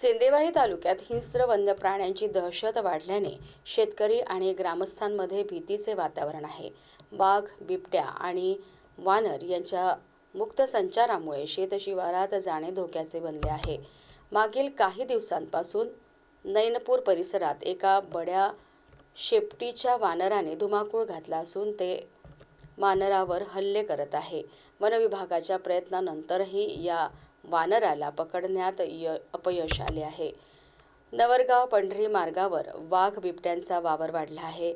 सिंदेवाही तालुक्यात हिंस्र वन्य प्राण्यांची दहशत वाढल्याने शेतकरी आणि ग्रामस्थांमध्ये भीतीचे वातावरण आहे. बाघ बिबट्या आणि वानर यांच्या मुक्त संचारामुळे शेतशिवारात जाणे धोक्याचे बनले आहे. मागील काही दिवसांपासून नैनपूर परिसरात एका बड्या शेपटीच्या वानराने धुमाकूळ घातला असून ते वानरावर हल्ले करत आहे. वनविभागाच्या प्रयत्नानंतरही या वानराला पकडण्यात य अपयश आले आहे. नवरगाव पंढरी मार्गावर वाघ बिबट्यांचा वावर वाढला आहे.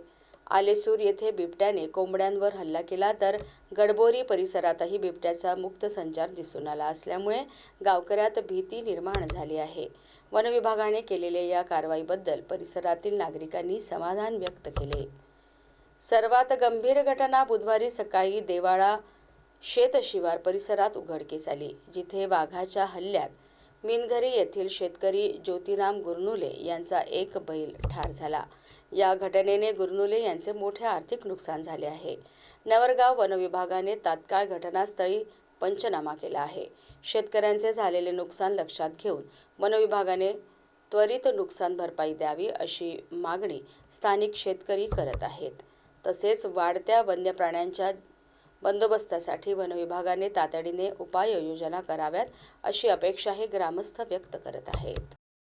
आलेसूर येथे बिबट्याने कोंबड्यांवर हल्ला केला तर गडबोरी परिसरातही बिबट्याचा मुक्त संचार दिसून आला असल्यामुळे गावकऱ्यात भीती निर्माण झाली आहे. वनविभागाने केलेल्या या कारवाईबद्दल परिसरातील नागरिकांनी समाधान व्यक्त केले. सर्वात गंभीर घटना बुधवारी सकाळी देवाळा शेतशिवार परिसरात उघडकीस आली जिथे वाघाच्या हल्ल्यात मिनघरी येथील शेतकरी ज्योतिराम गुरनुले यांचा एक बैल ठार झाला. या घटनेने गुरनुले यांचे मोठे आर्थिक नुकसान झाले आहे. नवरगाव वनविभागाने तात्काळ घटनास्थळी पंचनामा केला आहे. शेतकऱ्यांचे झालेले नुकसान लक्षात घेऊन वनविभागाने त्वरित नुकसान भरपाई द्यावी अशी मागणी स्थानिक शेतकरी करत आहेत. तसेच वाढत्या वन्य प्राण्यांच्या बंदोबस्तासाठी वनविभागाने तातडीने उपाययोजना कराव्यात अशी अपेक्षाही ग्रामस्थ व्यक्त करत आहेत.